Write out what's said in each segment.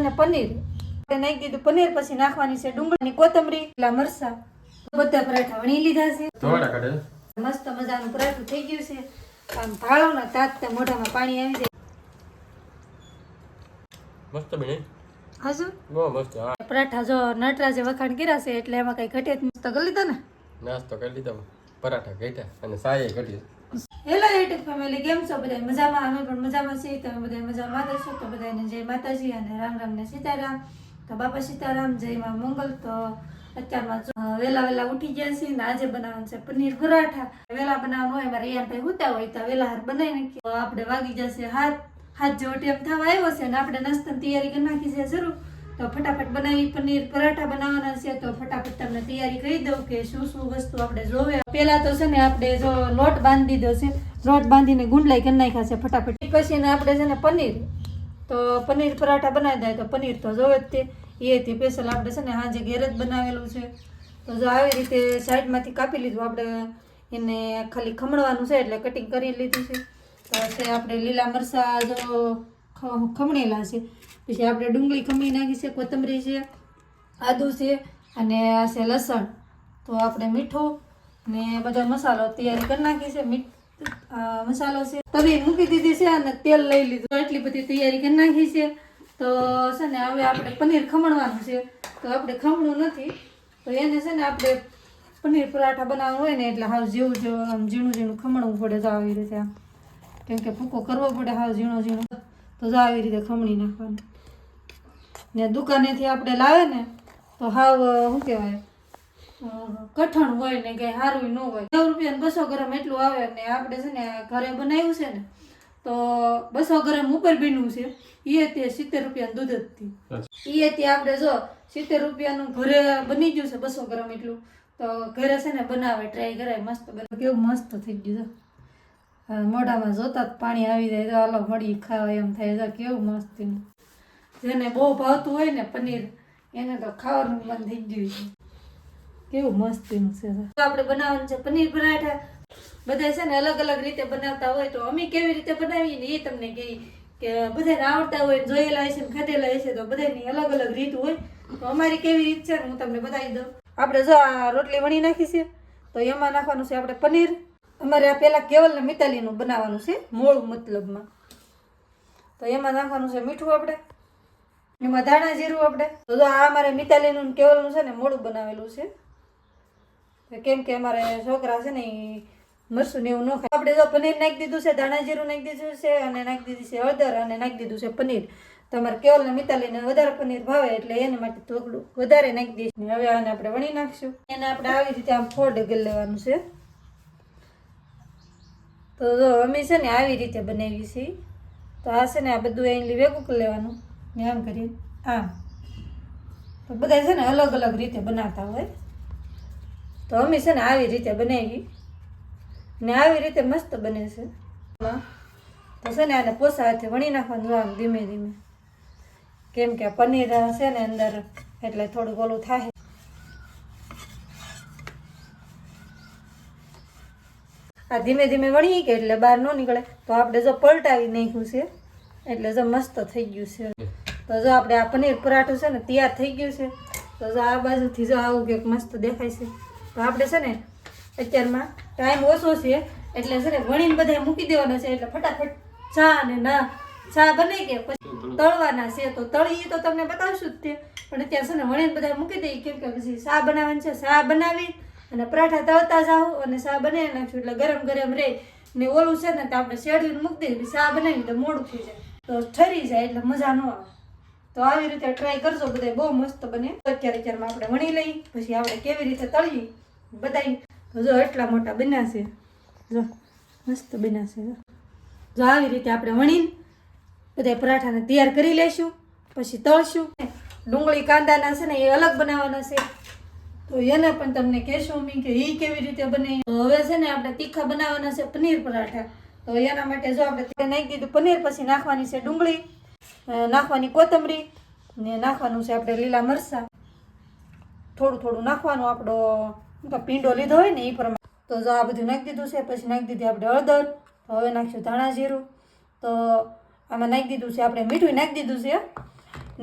અને પનીર નાખી દીધું. પનીર પછી નાખવાની છે ડુંગળીની કોથમરી એટલા મરસા બધા પરાઠા વણી લીધા છે. મસ્ત મજાનું પરાઠું થઈ ગયું છે. આમ ભાળો ને તાત મોઢામાં પાણી આવી જાય. મસ્ત બને? હજુ? બહુ મસ્ત હા. પરાઠા જો નટરાજે વખાણ કર્યા છે એટલે એમાં કઈ ઘટે જ નહીં. તો કરી લીધા ને? નાસ્તો કરી લીધો. પરાઠા ઘટ્યા અને સાયે ઘટી હેલો યુટ્યુબ ફેમિલી કેમ છો બધા મજામાં? અમે પણ મજામાં છીએ. તમે બધા મજામાં રહેશો તો બધાને જય માતાજી અને રામ રામ ને સીતારામ. તો બાપા સીતારામ જય માં મંગલ. તો અત્યારમાં જો, વેલા વેલા ઉઠી ગયા ને આજે બનાવવાનું છે પનીર ગુરાઠા વેલા બનાવવાનું હોય રિયાન ભાઈ હુતા હોય તો વેલા હાર બનાવી નાખીએ. આપણે વાગી જશે હાથ હાથ જેવો ટેમ થવા આવ્યો છે ને આપણે નાસ્તાની તૈયારી કરી નાખી છે જરૂર. તો ફટાફટ બનાવી પનીર પરાઠા બનાવવાના છે, તો ફટાફટ તમને તૈયારી કરી દઉં કે શું શું વસ્તુ આપણે જોવે. પેલા તો છે ને આપણે જો લોટ બાંધી દીધો છે, લોટ બાંધીને ગુંડલાઈ કરી નાખ્યા છે ફટાફટ. પછી આપણે છે ને પનીર, તો પનીર પરાઠા બનાવી દે તો પનીર તો જોવે જ તે. એ તે સ્પેશિયલ આપણે છે ને હાજે ઘેર જ બનાવેલું છે. તો જો આવી રીતે સાઈડમાંથી કાપી લીધું આપણે, એને ખાલી ખમણવાનું છે એટલે કટિંગ કરી લીધું છે. તો આપણે લીલા મરચાં જો ખમણેલા છે. પછી આપણે ડુંગળી ખમણી નાખી છે, કોથમરી છે, આદુ છે અને આ છે લસણ. તો આપણે મીઠું ને બધા મસાલો તૈયારી કરી નાખી છે. મીઠ મસાલો છે. તવી મૂકી દીધી છે અને તેલ લઈ લીધું. એટલી બધી તૈયારી કરી નાખી છે. તો છે ને હવે આપણે પનીર ખમણવાનું છે. તો આપણે ખમણું નથી. તો એને છે ને આપણે પનીર પરાઠા બનાવવાનું હોય ને એટલે હાવ જેવું જેવું આમ ઝીણું ઝીણું ખમણવું પડે તો આવી રીતે. આમ કેમ કે ભૂકો કરવો પડે હાવ ઝીણો ઝીણો. તો જો આવી રીતે ખમણી નાખવાનું. ને દુકાનેથી આપણે લાવે ને, તો હાવ શું કહેવાય કઠણ હોય ને કંઈ સારું ન હોય. નેવું રૂપિયા બસો ગ્રામ એટલું આવે ને આપણે છે ને ઘરે બનાવ્યું છે ને, તો બસો ગ્રામ ઉપર બીનું છે. એ તે સિત્તેર રૂપિયા દૂધ જ થી એ તે આપણે જો સિત્તેર રૂપિયાનું ઘરે બની ગયું છે બસો ગ્રામ એટલું. તો ઘરે છે ને બનાવે, ટ્રાય કરાય, મસ્ત કેવું મસ્ત થઈ ગયું મોઢામાં જોતા જ પાણી આવી જાય તો હાલો મળી ખાવા એમ થાય. તો કેવું મસ્તીનું. જેને બહુ ભાવતું હોય ને પનીર, એને તો ખાવાનું મન થઈ ગયું છે. કેવું મસ્તીનું છે. આપણે બનાવવાનું છે પનીર પરાઠા. બધા છે ને અલગ અલગ રીતે બનાવતા હોય તો અમે કેવી રીતે બનાવીએ ને એ તમને કહી કે બધાને આવડતા હોય જોયેલા હશે ને ખાધેલા હશે તો બધાની અલગ અલગ રીત હોય. તો અમારી કેવી રીત છે હું તમને બતાવી દઉં. આપણે જો આ રોટલી વણી નાખી તો એમાં નાખવાનું છે આપણે પનીર અમારે આ પહેલાં કેવલને મિતાલીનું બનાવવાનું છે, મોળું મતલબમાં. તો એમાં નાખવાનું છે મીઠું આપણે, એમાં ધાણા જીરું આપણે. તો આ અમારે મિતાલીનું કેવલનું છે ને મોડું બનાવેલું છે. કેમ કે અમારે છોકરા છે ને એ મરસું એવું ન ખાય. આપણે જો પનીર નાખી દીધું છે, ધાણા જીરું નાખી દીધું છે અને નાખી દીધી છે હળદર અને નાખી દીધું છે પનીર. તમારે કેવલ ને મિતાલીને વધારે પનીર ભાવે એટલે એને માટે થોડું વધારે નાખી દઈશું. હવે આને આપણે વણી નાખશું. એને આપણે આવી રીતે આમ ફોડ કરી લેવાનું છે. તો જો અમે છે ને આવી રીતે બનાવી છીએ. તો આ છે ને આ બધું અહીં ભેગું કરી લેવાનું. ને આમ કરીએ આમ. તો બધા છે ને અલગ અલગ રીતે બનાવતા હોય. તો અમે છે ને આવી રીતે બનાવી ને આવી રીતે મસ્ત બને છે. તો છે ને આને પોસા હાથે વણી નાખવાનું આમ ધીમે ધીમે. કેમ કે પનીર છે ને અંદર એટલે થોડુંક ઓલું થાય. આ ધીમે ધીમે વણી કે એટલે બહાર ન નીકળે. તો આપણે જો પલટાવી નાખ્યું છે, એટલે જો મસ્ત થઈ ગયું છે. તો જો આપણે આ પનીર પરાઠું છે ને તૈયાર થઈ ગયું છે. તો જો આ બાજુથી જો આવું કંઈક મસ્ત દેખાય છે. તો આપણે છે ને અત્યારમાં ટાઈમ ઓછો છે, એટલે છે ને વણીને બધા મૂકી દેવાના છે, એટલે ફટાફટ ચા ને ના, ચા બને કે પછી તળવાના છે. તો તળીએ તો તમને બતાવશું જ તે. પણ અત્યારે છે ને વણીને બધા મૂકી દઈએ, કેમ કે પછી ચા બનાવવાની છે, ચા બનાવી અને પરાઠા તળતા જાઓ અને શા બનાવી નાખશું એટલે ગરમ ગરમ રહે ને ઓલું છે ને તો આપણે શેડ્યુલ મૂકી દઈએ શા બનાવી તો મોડું થઈ જાય. તો ઠરી જાય એટલે મજા ન આવે. તો આવી રીતે ટ્રાય કરજો બધા બહુ મસ્ત બને. અત્યારે અત્યારમાં આપણે વણી લઈ. પછી આપણે કેવી રીતે તળીએ બતાવી જો એટલા મોટા બન્યા જો મસ્ત બન્યા છે. જો. જો આવી રીતે આપણે વણીને બધા પરાઠાને તૈયાર કરી લઈશું. પછી તળશું. ડુંગળી કાંદાના છે ને એ અલગ બનાવવાના છે. તો એને પણ તમને કહેશું અમે કે એ કેવી રીતે બને? હવે છે ને આપણે તીખા બનાવવાના છે પનીર પરાઠા. તો એના માટે જો આપણે નાખી દીધું, પનીર પછી નાખવાની છે ડુંગળી નાખવાની કોથમરી, ને નાખવાનું છે આપણે લીલા મરચાં. થોડું થોડું નાખવાનું, આપણો પીંડો લીધો હોય ને એ પ્રમાણે. તો જો આ બધું નાખી દીધું છે, પછી નાખી દીધી આપણે હળદર. હવે નાખશું ધાણા જીરું. તો આમાં નાખી દીધું છે આપણે મીઠું નાખી દીધું છે.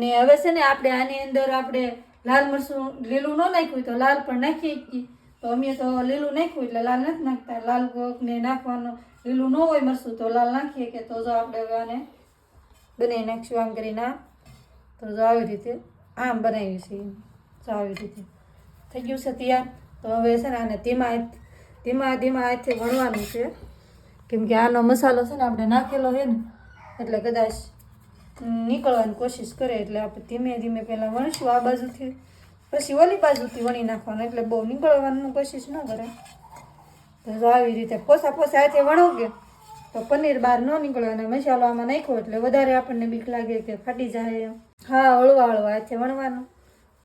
ને હવે છે ને આપણે આની અંદર આપણે લાલ મરચું લીલું ન નાખ્યું તો લાલ પણ નાખીએ તો અમે તો લીલું નાખ્યું એટલે લાલ નથી નાખતા. લાલ ને નાખવાનું લીલું ન હોય મરચું તો લાલ નાખીએ કે તો જો આપણે આને બનાવી નાખશું આમ કરીને આમ. તો જો આવી રીતે આમ બનાવ્યું છે. જો આવી રીતે થઈ ગયું છે તૈયાર. તો હવે છે ને આને ધીમા ધીમા ધીમા હાથથી વણવાનું છે. કેમ કે આનો મસાલો છે ને આપણે નાખેલો છે ને, એટલે કદાચ નીકળવાની કોશિશ કરે એટલે આપણે ધીમે ધીમે પહેલાં વણશું આ બાજુથી. પછી ઓલી બાજુથી વણી નાખવાનું એટલે બહુ નીકળવાની કોશિશ ન કરે. તો આવી રીતે પોસા પોસા હાથે વણોગે, તો પનીર બહાર ન નીકળે અને મસાલો આમાં નાખ્યો એટલે વધારે આપણને બીક લાગે કે ફાટી જાય હા, હળવા હળવા હાથે વણવાનું.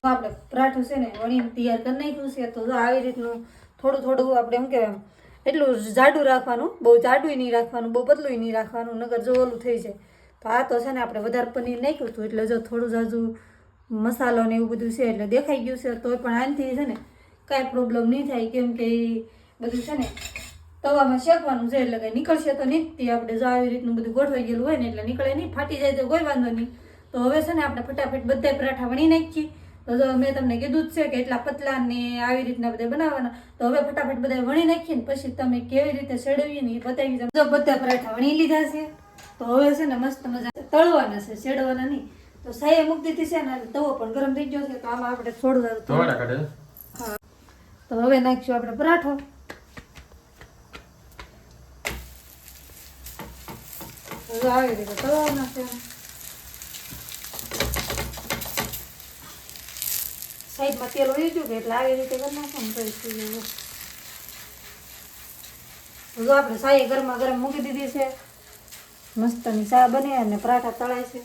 તો આપણે પરાઠું છે ને વણીને તૈયાર કરી નાખ્યું છે. તો આવી રીતનું થોડું થોડું આપણે એમ કહેવાય, એટલું જાડું રાખવાનું, બહુ જાડું નહીં રાખવાનું, બહુ પતલું નહીં રાખવાનું નગર જો ઓલું થઈ જાય. તો તો છે ને આપણે વધારે પનીર નાખ્યું હતું, એટલે જો થોડું હજુ મસાલો ને એવું બધું છે એટલે દેખાઈ ગયું છે, તોય પણ આનાથી છે ને કાંઈ પ્રોબ્લેમ નહીં થાય, કેમ કે એ બધું છે ને તવામાં શેકવાનું છે, એટલે કંઈ નીકળશે તો નહીં તે. આપણે જો આવી રીતનું બધું ગોઠવાઈ ગયેલું હોય ને એટલે નીકળે નહીં, ફાટી જાય તો કોઈ વાંધો નહીં. તો હવે છે ને આપણે ફટાફટ બધા પરાઠા વણી નાખીએ. તો જો મેં તમને કીધું જ છે કે એટલા પતલા ને આવી રીતના બધા બનાવવાના. તો હવે ફટાફટ બધા વણી નાખીએ ને પછી તમે કેવી રીતે સેડવીએ ને એ બતાવી જો બધા પરાઠા વણી લીધા છે. તો હવે છે ને મસ્ત મજા તળવાના છે શેડવાના નહીં. તો સાયે મૂકી દીધી છે ને તવો પણ ગરમ થઈ ગયો છે તો આમાં આપણે કાઢે હા. તો હવે નાખશું આપણે પરાઠો. આવી રીતે તળવાના છે. સાઈડમાં તેલ હોય ગયું કે એટલે આવી રીતે કરી નાખવાનું. આપણે સાઈ ગરમા ગરમ મૂકી દીધી છે. મસ્તની ચા બને અને પરાઠા તળાય છે.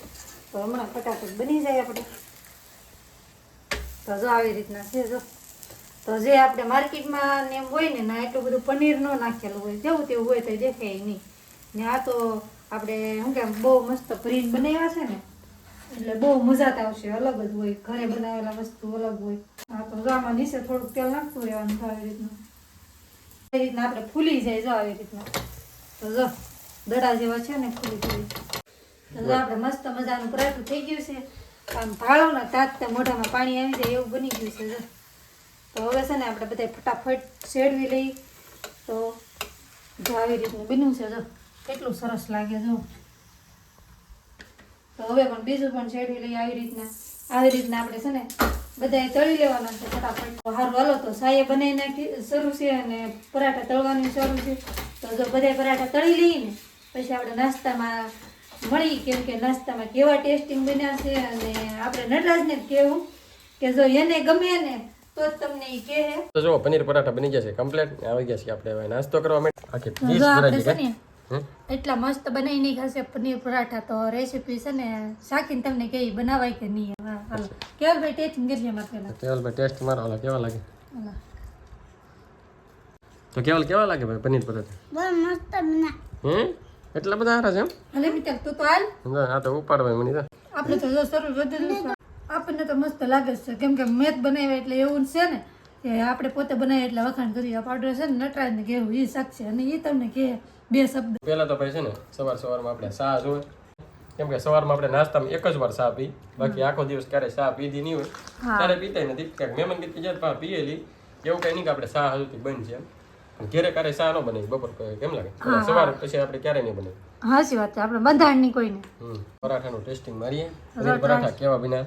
તો હમણાં ફટાફટ બની જાય આપણે. તો જો આવી રીતના છે જો. તો જે આપણે માર્કેટમાં ને એમ હોય ને, ના એટલું બધું પનીર ન નાખેલું હોય, જેવું તેવું હોય તો દેખાય નહીં. ને આ તો આપણે શું કે બહુ મસ્ત ફ્રીજ બનાવ્યા છે ને, એટલે બહુ મજા આવશે. અલગ જ હોય, ઘરે બનાવેલા વસ્તુ અલગ હોય. હા તો ગામાં નીચે થોડુંક તેલ નાખતું રહેવાનું આવી રીતના. આવી રીતના આપણે ફૂલી જાય જો આવી રીતના. તો જો. દડા જેવા છે ને ફૂલી તો આપણે મસ્ત મજાનું પરાઠું થઈ ગયું છે. આમ ભાળો ને મોઢામાં પાણી આવી જાય એવું બની ગયું છે તો હવે છે ને આપણે બધા ફટાફટ શેડવી લઈ. તો જો આવી રીતનું બન્યું છે, જો. કેટલું સરસ લાગે, જો. તો હવે પણ બીજું પણ શેડવી લઈ આવી રીતના. આવી રીતના આપણે છે ને બધાએ તળી લેવાના છે ફટાફટ. હારું, હાલો, તો સાયે બનાવી નાખી. શરૂ છે અને પરાઠા તળવાની શરૂ છે. તો જો બધાય પરાઠા તળી લઈએ ને. પછી આપણે નાસ્તામાં મળી કેમ કે નાસ્તામાં કેવા ટેસ્ટિંગ બન્યા છે અને આપણે નટરાજને કહેવું કે જો એને ગમે ને તો જ તમને એ કહે. તો જો પનીર પરાઠા બની ગયા છે કમ્પ્લીટ આવી ગયા છે આપણે હવે નાસ્તો કરવા માટે. આખી તો ડીશ જો આપણે ભરાઈ ગઈ એટલા મસ્ત બનાવીને ખાશે પનીર પરાઠા તો રેસીપી છે ને શાકીને તમને કે બનાવાય કે નહીં. હાલો. કેવલ ભાઈ ટેસ્ટિંગ કરીએ મારે પહેલા કેવલભાઈ ટેસ્ટ મારો હાલો કેવા લાગે? તો કેવલ કેવા લાગે ભાઈ પનીર પરાઠા? હમ એટલા બધા હારા છે એમ? મિત્ર તું તો હાલ. ના, આ તો ઉપાડવાય મને તો. આપણે તો જો શરૂ વધે આપણને તો મસ્ત લાગે છે. કેમ કે મેં બનાવ્યા એટલે એવું છે ને કે આપણે પોતે બનાવીએ એટલે વખાણ કરીએ. પાવડર છે ને નટરાજને કહેવું એ શકશે અને એ તમને કહે બે શબ્દ. પહેલા તો ભાઈ છે ને સવાર સવારમાં આપણે ચા જોઈએ કેમ કે સવારમાં આપણે નાસ્તામાં એક જ વાર ચા પી. બાકી આખો દિવસ ક્યારે ચા પીધી નહીં હોય. ત્યારે પીતા નથી. ક્યાંક મહેમાન કીધી જાય પીએલી. એવું કઈ નહીં કે આપણે ચા હજુ બંધ છે ઘેરે ક્યારે ચા ન બને બપોર કેમ લાગે? સવાર પછી આપણે ક્યારે નહીં બનાવી. હાચી વાત છે આપણે બંધાણ નહીં કોઈને પરાઠાનું ટેસ્ટિંગ મારીએ. પરાઠા. કેવા બન્યા?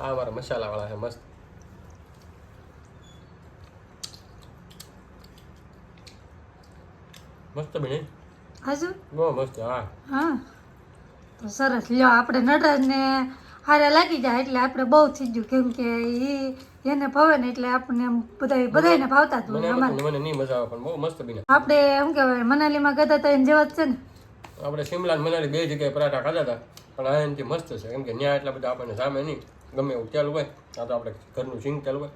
આ મારા મસાલા વાળા છે મસ્ત. મસ્ત બને. હાજુ બહુ મસ્ત હા. હા. તો સરસ. લ્યો આપણે નટરાજને હારે લાગી જાય એટલે આપણે બહુ થઈ ગયું. કેમ કે એ એને ભાવે ને એટલે આપણને બધા બધાને ભાવતા જ હોય મને નહીં મજા આવે પણ બહુ મસ્ત બન્યા આપણે એમ કહેવાય મનાલીમાં ગયા હતા એને જેવા જ છે ને. આપણે શિમલા મનાલી બે જગ્યાએ પરાઠા ખાધા હતા પણ આ એનાથી મસ્ત છે. કેમ કે ત્યાં એટલા બધા આપણને સામે નહીં. ગમે એવું તેલ હોય આ તો આપણે ઘરનું સિંગ તેલ હોય.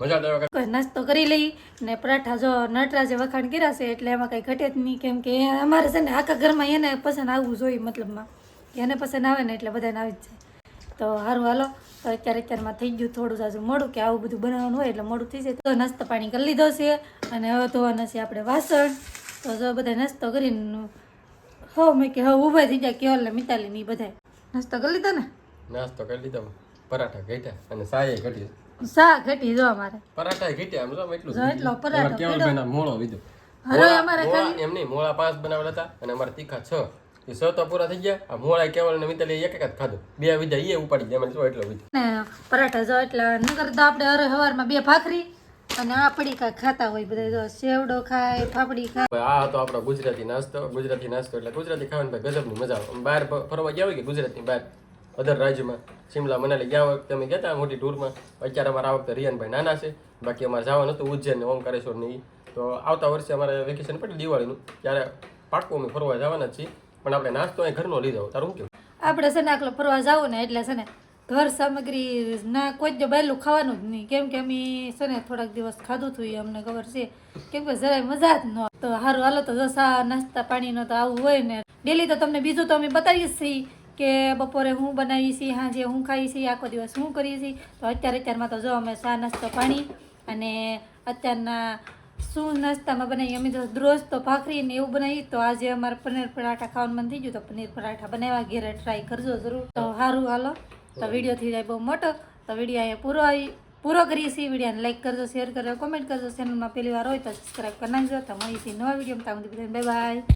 મજા તો નાસ્તો કરી લઈ ને પરાઠા જો નટરાજે વખાણ કર્યા છે એટલે એમાં કંઈ ઘટે જ નહીં. કેમ કે અમારે છે ને આખા ઘરમાં એને પસંદ આવવું જોઈએ મતલબમાં. એને પસંદ આવે ને એટલે બધાને આવી જ જાય. તો સારું હાલો. તો અત્યારે અત્યારમાં થઈ ગયું થોડું જાજુ મોડું કે આવું બધું બનાવવાનું હોય એટલે મોડું થઈ જાય. તો નાસ્તો પાણી કરી લીધો છે અને હવે ધોવાના છે આપણે વાસણ. તો જો બધા નાસ્તો કરીને હો મેં કે હવે ઊભા થઈ જાય કેવલ ને મિતાલી ની બધા નાસ્તો કરી લીધો ને? નાસ્તો કરી લીધો પરાઠા ઘટ્યા અને સાયે ઘટી સા ઘટી જો અમારે. પરાઠા ઘટ્યા આમ જો એટલું જો. એટલો પરાઠો કેવલભાઈના મોળો લીધો હવે અમારે એમ નહીં મોળા પાંચ બનાવેલા હતા અને અમારે તીખા છ. એ તો પૂરા થઈ ગયા. આ મોળા કેવળ ને મિતાલી એક એક જ ખાધું. બે વિધા એ ઉપાડી ગયા મને જો એટલો વિધો. ને પરાઠા જો એટલે નગર તો આપણે અરે સવારમાં બે ભાખરી અને આ પડીકા ખાતા હોય બધા જો સેવડો ખાય ફાફડી ખાય. આ હતો આપણો ગુજરાતી નાસ્તો. ગુજરાતી નાસ્તો એટલે ગુજરાતી ખાવાની ભાઈ ગજબની મજા આવે. બહાર ફરવા ગયા હોય કે ગુજરાતની બહાર? અધર રાજ્યમાં. શિમલા મનાલી ગયા વખતે અમે ગયા હતા મોટી ટૂરમાં? અત્યારે અમારા આ વખતે રિયાનભાઈ નાના છે. બાકી અમારે જવાનું હતું ઉજ્જૈન ને ઓમકારેશ્વર ને તો આવતા વર્ષે અમારે વેકેશન પડે દિવાળીનું. ત્યારે પાકું અમે ફરવા જવાના છીએ. પણ આપણે નાસ્તો એ ઘરનો લીધો. તારું કેવું? આપણે છે ને આખલો ફરવા જાવું ને એટલે છે ને ઘર સામગ્રી ના કોઈ જ બહેલું ખાવાનું જ નહીં. કેમ કે અમે છે ને થોડાક દિવસ ખાધું હતું એ અમને ખબર છે. કેમ કે જરાય મજા જ ન તો સારું હાલો તો જો સા નાસ્તા પાણીનો તો આવું હોય ને. ડેલી તો તમને બીજું તો અમે બતાવીએ છીએ કે બપોરે હું બનાવી છીએ હાજે હું ખાઈ છીએ, આખો દિવસ હું કરીએ છીએ. તો અત્યારે અત્યારમાં તો જો અમે શા નાસ્તો પાણી અને અત્યારના શું નાસ્તામાં બનાવીએ અમે તો રોજ તો ભાખરી ને એવું બનાવી. તો આજે અમારે પનીર પરાઠા ખાવાનું મન થઈ ગયું. તો પનીર પરાઠા બનાવ્યા. ઘેરે ટ્રાય કરજો જરૂર. તો સારું હાલો. તો વીડિયો થઈ જાય બહુ મોટો. તો વીડિયો અહીંયા પૂરો આવી પૂરો કરીએ છીએ. વિડીયોને લાઈક કરજો શેર કરજો કોમેન્ટ કરજો. ચેનલમાં પહેલી વાર હોય તો સબસ્ક્રાઈબ કરી નાખજો. તો મળીએ છીએ નવા વીડિયો ત્યાં સુધી બાય બાય